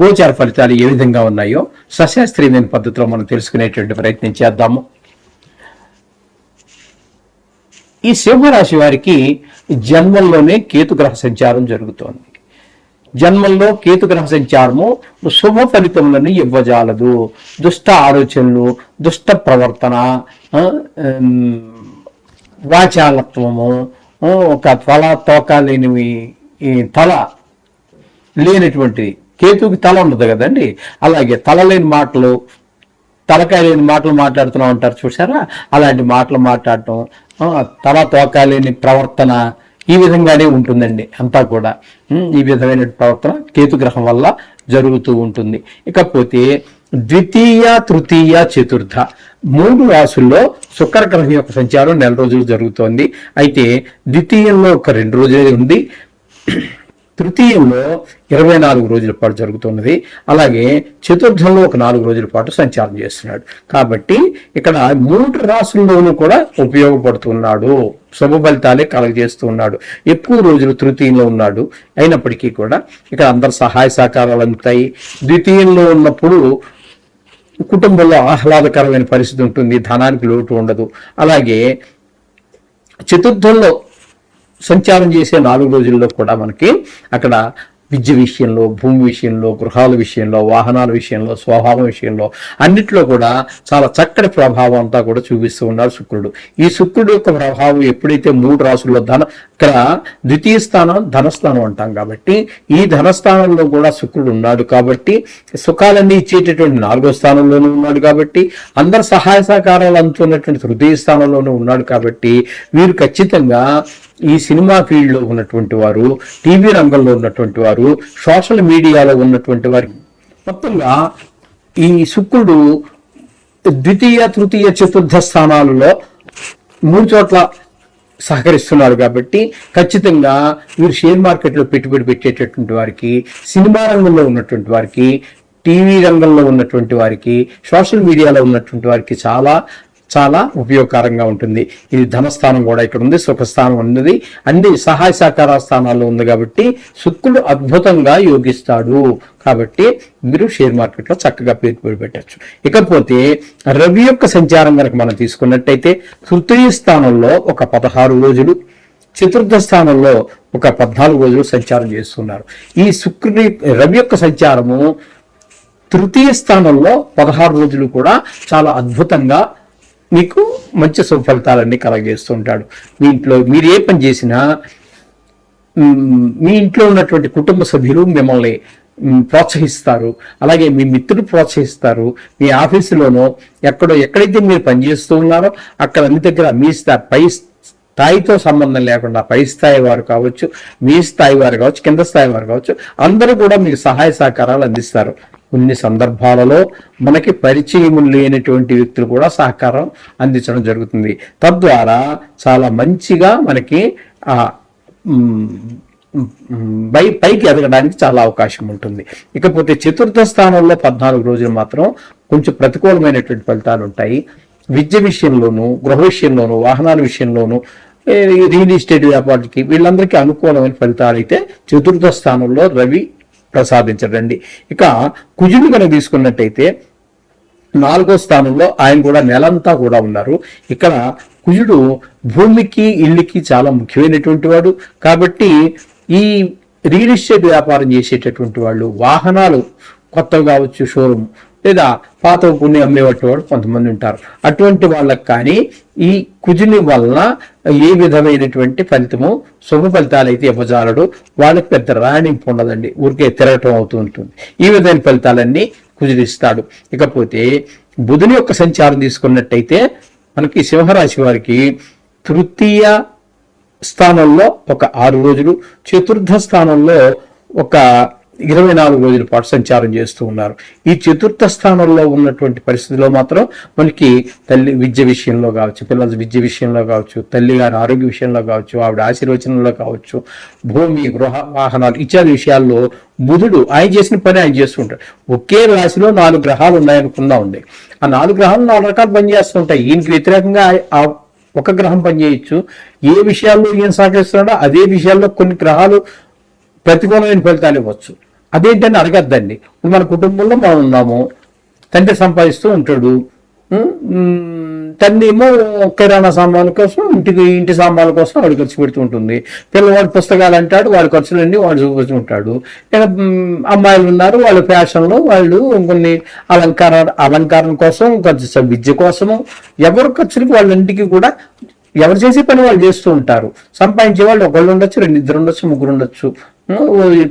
గోచార ఫలితాలు ఏ విధంగా ఉన్నాయో సశాస్త్రీయమైన పద్ధతిలో మనం తెలుసుకునేటువంటి ప్రయత్నం చేద్దాము. ఈ సింహరాశి వారికి జన్మంలోనే కేతుగ్రహ సంచారం జరుగుతోంది. జన్మంలో కేతుగ్రహ సంచారము శుభ ఫలితములను ఇవ్వజాలదు. దుష్ట ఆలోచనలు దుష్ట ప్రవర్తన వాచాలత్వము ఒక తల తోక లేనివి ఈ తల లేనటువంటిది కేతుకి తల ఉండదు కదండి. అలాగే తల లేని మాటలు తలకాయ లేని మాటలు మాట్లాడుతున్నాం అంటారు చూసారా అలాంటి మాటలు మాట్లాడటం తల తోక లేని ప్రవర్తన ఈ విధంగానే ఉంటుందండి అంతా కూడా. ఈ విధమైన ప్రవర్తన కేతుగ్రహం వల్ల జరుగుతూ ఉంటుంది. ఇకపోతే ద్వితీయ తృతీయ చతుర్థ మూడు రాసుల్లో శుక్రగ్రహం యొక్క సంచారం నెల రోజులు జరుగుతోంది. అయితే ద్వితీయంలో ఒక రెండు రోజులే ఉంది. తృతీయంలో ఇరవై నాలుగు రోజుల పాటు జరుగుతున్నది. అలాగే చతుర్థంలో ఒక నాలుగు రోజుల పాటు సంచారం చేస్తున్నాడు. కాబట్టి ఇక్కడ మూడు రాసుల్లోనూ కూడా ఉపయోగపడుతున్నాడు. శుభ ఫలితాలే కలగజేస్తూ ఉన్నాడు ఎక్కువ రోజులు తృతీయంలో ఉన్నాడు. అయినప్పటికీ కూడా ఇక్కడ అందరు సహాయ సహకారాలు అందుతాయి. ద్వితీయంలో ఉన్నప్పుడు కుటుంబంలో ఆహ్లాదకరమైన పరిస్థితి ఉంటుంది. ధనానికి లోటు ఉండదు. అలాగే చతుర్థంలో సంచారం చేసే నాలుగు రోజుల్లో కూడా మనకి అక్కడ విద్య విషయంలో భూమి విషయంలో గృహాల విషయంలో వాహనాల విషయంలో స్వభావం విషయంలో అన్నిట్లో కూడా చాలా చక్కటి ప్రభావం అంతా కూడా చూపిస్తూ ఉన్నాడు శుక్రుడు. ఈ శుక్రుడు యొక్క ప్రభావం ఎప్పుడైతే మూడు రాసుల్లో ధన ఇక్కడ ద్వితీయ స్థానం ధనస్థానం అంటాం కాబట్టి ఈ ధనస్థానంలో కూడా శుక్రుడు ఉన్నాడు కాబట్టి సుఖాలన్నీ ఇచ్చేటటువంటి నాలుగో స్థానంలోనూ ఉన్నాడు కాబట్టి అందరి సహాయ సహకారాలు అందుతున్నటువంటి తృతీయ స్థానంలోనూ ఉన్నాడు కాబట్టి వీరు ఖచ్చితంగా ఈ సినిమా ఫీల్డ్లో ఉన్నటువంటి వారు టీవీ రంగంలో ఉన్నటువంటి వారు సోషల్ మీడియాలో ఉన్నటువంటి వారు. మొత్తంగా ఈ శుక్రుడు ద్వితీయ తృతీయ చతుర్థ స్థానాలలో మూడు చోట్ల సహకరిస్తున్నారు కాబట్టి ఖచ్చితంగా మీరు షేర్ మార్కెట్లో పెట్టుబడి పెట్టేటటువంటి వారికి సినిమా రంగంలో ఉన్నటువంటి వారికి టీవీ రంగంలో ఉన్నటువంటి వారికి సోషల్ మీడియాలో ఉన్నటువంటి వారికి చాలా చాలా ఉపయోగకరంగా ఉంటుంది. ఇది ధనస్థానం కూడా ఇక్కడ ఉంది సుఖస్థానం ఉన్నది. అన్ని సహాయ సహకార స్థానాల్లో ఉంది కాబట్టి శుక్రుడు అద్భుతంగా యోగిస్తాడు. కాబట్టి మీరు షేర్ మార్కెట్లో చక్కగా పేరు పెట్టచ్చు. ఇకపోతే రవి యొక్క సంచారం కనుక మనం తీసుకున్నట్టయితే తృతీయ స్థానంలో ఒక పదహారు రోజులు చతుర్థ స్థానంలో ఒక పద్నాలుగు రోజులు సంచారం చేస్తున్నారు. ఈ శుక్రుడి రవి యొక్క సంచారము తృతీయ స్థానంలో పదహారు రోజులు కూడా చాలా అద్భుతంగా మీకు మంచి సుఫలితాలన్నీ కలగజేస్తుంటాడు. మీ ఇంట్లో మీరు ఏ పని చేసినా మీ ఇంట్లో ఉన్నటువంటి కుటుంబ సభ్యులు మిమ్మల్ని ప్రోత్సహిస్తారు. అలాగే మీ మిత్రులు ప్రోత్సహిస్తారు. మీ ఆఫీసులోనో ఎక్కడో ఎక్కడైతే మీరు పనిచేస్తూ ఉన్నారో అక్కడ అన్ని దగ్గర మీ స్థా పై స్థాయితో సంబంధం లేకుండా పై స్థాయి వారు కావచ్చు మీ స్థాయి వారు కావచ్చు కింద స్థాయి వారు కావచ్చు అందరూ కూడా మీకు సహాయ సహకారాలు అందిస్తారు. కొన్ని సందర్భాలలో మనకి పరిచయం లేనటువంటి వ్యక్తులు కూడా సహకారం అందించడం జరుగుతుంది. తద్వారా చాలా మంచిగా మనకి పై పైకి ఎదగడానికి చాలా అవకాశం ఉంటుంది. ఇకపోతే చతుర్థ స్థానంలో పద్నాలుగు రోజులు మాత్రం కొంచెం ప్రతికూలమైనటువంటి ఫలితాలు ఉంటాయి. విద్య విషయంలోనూ గృహ విషయంలోనూ వాహనాల విషయంలోనూ రియల్ ఎస్టేట్ వ్యాపారికి వీళ్ళందరికీ అనుకూలమైన ఫలితాలు అయితే చతుర్థ స్థానంలో రవి ప్రసాదించడండి ఇక కుజుడు కనుక తీసుకున్నట్టయితే నాలుగో స్థానంలో ఆయన కూడా నెలంతా కూడా ఉన్నారు. ఇక్కడ కుజుడు భూమికి ఇల్లుకి చాలా ముఖ్యమైనటువంటి వాడు. కాబట్టి ఈ రియల్ ఎస్టేట్ వ్యాపారం చేసేటటువంటి వాళ్ళు వాహనాలు కొత్తవి కావచ్చు షోరూమ్ లేదా పాత పుణ్యం అమ్మేవాటి వాడు కొంతమంది ఉంటారు. అటువంటి వాళ్ళకి కానీ ఈ కుజుని వలన ఏ విధమైనటువంటి ఫలితము శుభ ఫలితాలు అయితే ఇవ్వజాలడు. వాళ్ళకి పెద్ద రాణింపు ఉండదండి. ఊరికే తిరగటం అవుతూ ఉంటుంది. ఈ విధమైన ఫలితాలన్నీ కుదిరిస్తాడు ఇకపోతే బుధుని యొక్క సంచారం తీసుకున్నట్టయితే మనకి సింహరాశి వారికి తృతీయ స్థానంలో ఒక ఆరు రోజులు చతుర్థ స్థానంలో ఒక ఇరవై నాలుగు రోజుల పాటు సంచారం చేస్తూ ఉన్నారు. ఈ చతుర్థ స్థానంలో ఉన్నటువంటి పరిస్థితిలో మాత్రం మనకి తల్లి విద్య విషయంలో కావచ్చు పిల్లల విద్య విషయంలో కావచ్చు తల్లి గారి ఆరోగ్య విషయంలో కావచ్చు ఆవిడ ఆశీర్వచనంలో కావచ్చు భూమి గృహ వాహనాలు ఇత్యాది విషయాల్లో బుధుడు ఆయన చేసిన పని ఆయన చేస్తుంటాడు ఒకే రాశిలో నాలుగు గ్రహాలు ఉన్నాయనుకుందామండి ఆ నాలుగు గ్రహాలు నాలుగు రకాలు పనిచేస్తుంటాయి ఈయనకి వ్యతిరేకంగా ఒక గ్రహం పనిచేయచ్చు. ఏ విషయాల్లో ఈయన సహకరిస్తున్నాడో అదే విషయాల్లో కొన్ని గ్రహాలు ప్రతికూలమైన ఫలితాలు ఇవ్వచ్చు. అదేంటని అడగద్దండి. ఇప్పుడు మన కుటుంబంలో మనం ఉన్నాము. తండ్రి సంపాదిస్తూ ఉంటాడు. తండ్రి ఏమో కిరాణా సామాన్ల కోసం ఇంటికి ఇంటి సామాన్ల కోసం వాడు ఖర్చు పెడుతూ ఉంటుంది. పిల్లవాడు పుస్తకాలు అంటాడు వాడి ఖర్చులన్నీ వాడు చూపిస్తూ ఉంటాడు. ఇక అమ్మాయిలు ఉన్నారు వాళ్ళు ఫ్యాషన్లో వాళ్ళు కొన్ని అలంకార అలంకారం కోసం ఖర్చు విద్య కోసము ఎవరు ఖర్చులకి వాళ్ళ ఇంటికి కూడా ఎవరు చేసే పని వాళ్ళు చేస్తూ ఉంటారు. సంపాదించే వాళ్ళు ఒకళ్ళు ఉండొచ్చు రెండు ఇద్దరు ఉండొచ్చు ముగ్గురు ఉండొచ్చు.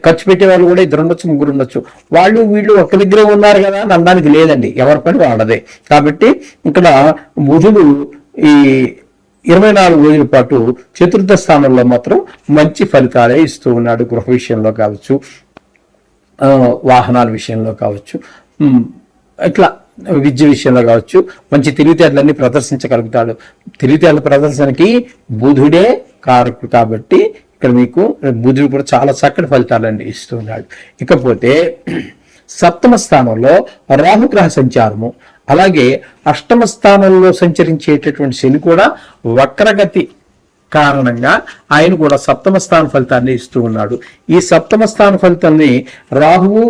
ఖర్చు పెట్టే వాళ్ళు కూడా ఇద్దరు ఉండొచ్చు ముగ్గురు ఉండొచ్చు. వాళ్ళు వీళ్ళు ఒక దగ్గరే ఉన్నారు కదా అని అనడానికి లేదండి. ఎవరి పని వాళ్ళదే. కాబట్టి ఇక్కడ బుధుడు ఈ ఇరవై నాలుగు రోజుల పాటు చతుర్థ స్థానంలో మాత్రం మంచి ఫలితాలే ఇస్తూ ఉన్నాడు గృహ విషయంలో కావచ్చు వాహనాల విషయంలో కావచ్చు ఇట్లా విద్య విషయంలో కావచ్చు. మంచి తెలివితేటలన్నీ ప్రదర్శించగలుగుతాడు. తెలివితేటల ప్రదర్శనకి బుధుడే కారకుడు కాబట్టి ఇక్కడ మీకు బుధుడు కూడా చాలా చక్కటి ఫలితాలన్నీ ఇస్తున్నాడు. ఇకపోతే సప్తమ స్థానంలో రాహుగ్రహ సంచారము అలాగే అష్టమ స్థానంలో సంచరించేటటువంటి శని కూడా వక్రగతి కారణంగా ఆయన కూడా సప్తమ స్థాన ఫలితాన్ని ఇస్తూ ఉన్నాడు. ఈ సప్తమ స్థాన ఫలితాన్ని రాహువు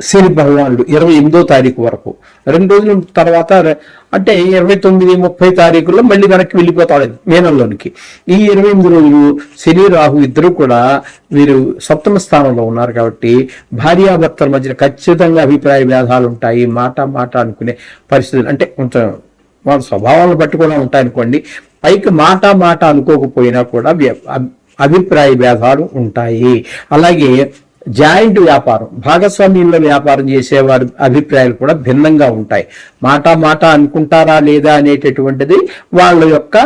శని భగవానుడు ఇరవై ఎనిమిదో తారీఖు వరకు. రెండు రోజుల తర్వాత అంటే ఇరవై తొమ్మిది ముప్పై తారీఖుల్లో మళ్ళీ వెనక్కి వెళ్ళిపోతాడు మీనంలోనికి. ఈ ఇరవై ఎనిమిది రోజులు శని రాహు ఇద్దరు కూడా వీరు సప్తమ స్థానంలో ఉన్నారు కాబట్టి భార్యాభర్తల మధ్య ఖచ్చితంగా అభిప్రాయ భేదాలు ఉంటాయి మాట మాట అనుకునే పరిస్థితులు అంటే కొంచెం వాళ్ళ స్వభావాలను బట్టి కూడా ఉంటాయనుకోండి పైకి మాట మాట అనుకోకపోయినా కూడా అభిప్రాయ భేదాలు ఉంటాయి. అలాగే జాయింట్ వ్యాపారం భాగస్వామ్యంలో వ్యాపారం చేసేవారి అభిప్రాయాలు కూడా భిన్నంగా ఉంటాయి. మాట మాట అనుకుంటారా లేదా అనేటటువంటిది వాళ్ళ యొక్క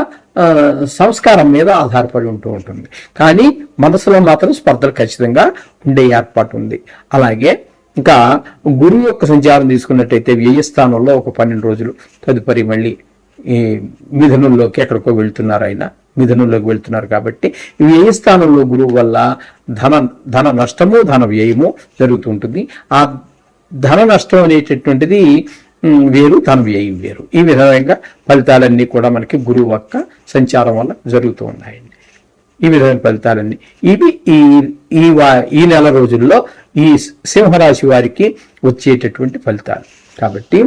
సంస్కారం మీద ఆధారపడి ఉంటూ ఉంటుంది. కానీ మనసులో మాత్రం స్పర్ధలు ఖచ్చితంగా ఉండే ఏర్పాటు ఉంది. అలాగే ఇంకా గురువు యొక్క సంచారం తీసుకున్నట్టయితే వ్యయ స్థానంలో ఒక పన్నెండు రోజులు తదుపరి మళ్ళీ ఈ మిథునంలోకి ఎక్కడికో వెళ్తున్నారు ఆయన. మిథునంలోకి వెళ్తున్నారు కాబట్టి ఈ వ్యయ స్థానంలో గురువు వల్ల ధన ధన నష్టము ధన వ్యయము జరుగుతుంటుంది. ఆ ధన నష్టం అనేటటువంటిది వేరు ధన వ్యయం వేరు. ఈ విధంగా ఫలితాలన్నీ కూడా మనకి గురువు యొక్క సంచారం వల్ల జరుగుతూ ఉన్నాయండి. ఈ విధమైన ఫలితాలన్నీ. ఇవి ఈ ఈ వా- ఈ నెల రోజుల్లో ఈ సింహరాశి వారికి వచ్చేటటువంటి ఫలితాలు. కాబట్టి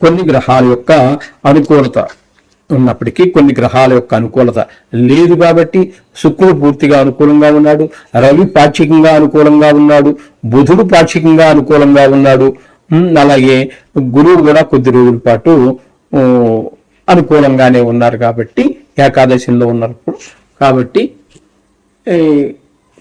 కొన్ని గ్రహాల యొక్క అనుకూలత ఉన్నప్పటికీ కొన్ని గ్రహాల యొక్క అనుకూలత లేదు కాబట్టి శుక్రుడు పూర్తిగా అనుకూలంగా ఉన్నాడు రవి పాక్షికంగా అనుకూలంగా ఉన్నాడు బుధుడు పాక్షికంగా అనుకూలంగా ఉన్నాడు. అలాగే గురువు కూడా కొద్ది రోజుల పాటు అనుకూలంగానే ఉన్నారు కాబట్టి ఏకాదశిలో ఉన్నప్పుడు కాబట్టి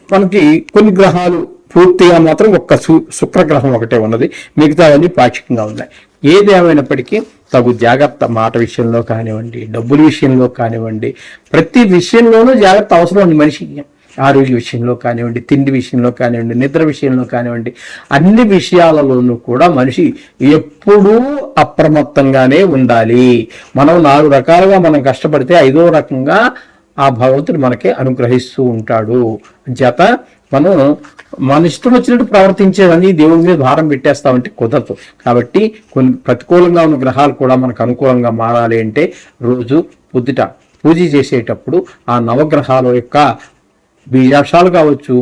మనకి కొన్ని గ్రహాలు పూర్తిగా మాత్రం ఒక్క సు- శుక్రగ్రహం ఒకటే ఉన్నది మిగతావన్నీ పాక్షికంగా ఉన్నాయి. ఏది ఏమైనప్పటికీ తగు జాగ్రత్త మాట విషయంలో కానివ్వండి డబ్బుల విషయంలో కానివ్వండి ప్రతి విషయంలోనూ జాగ్రత్త అవసరం ఉంది మనిషికి. ఆరోగ్య విషయంలో కానివ్వండి తిండి విషయంలో కానివ్వండి నిద్ర విషయంలో కానివ్వండి అన్ని విషయాలలోనూ కూడా మనిషి ఎప్పుడూ అప్రమత్తంగానే ఉండాలి. మనం నాలుగు రకాలుగా మనం కష్టపడితే ఐదో రకంగా ఆ భగవంతుడు మనకి అనుగ్రహిస్తూ ఉంటాడు. జత మనం మన ఇష్టం వచ్చినట్టు ప్రవర్తించేదని దేవుడి మీద భారం పెట్టేస్తామంటే కుదరదు. కాబట్టి కొన్ని ప్రతికూలంగా ఉన్న గ్రహాలు కూడా మనకు అనుకూలంగా మారాలి అంటే రోజు పొద్దుట పూజ చేసేటప్పుడు ఆ నవగ్రహాల యొక్క బీజాక్షాలు కావచ్చు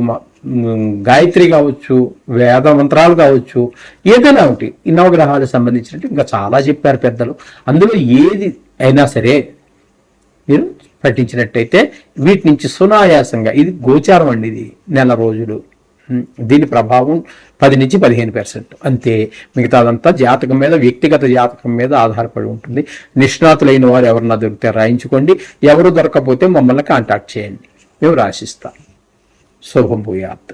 గాయత్రి కావచ్చు వేద మంత్రాలు కావచ్చు ఏదైనా ఒకటి ఈ నవగ్రహాలకు సంబంధించినట్టు ఇంకా చాలా చెప్పారు పెద్దలు. అందులో ఏది అయినా సరే మీరు పఠించినట్టయితే వీటి నుంచి సునాయాసంగా ఇది గోచారం అండి ఇది నెల రోజులు. దీని ప్రభావం పది నుంచి పదిహేను పర్సెంట్ అంతే. మిగతాదంతా జాతకం మీద వ్యక్తిగత జాతకం మీద ఆధారపడి ఉంటుంది. నిష్ణాతులైన వారు ఎవరన్నా దొరికితే రాయించుకోండి. ఎవరు దొరకపోతే మమ్మల్ని కాంటాక్ట్ చేయండి. మేము రాసిస్తాం. శుభం భూయాత్.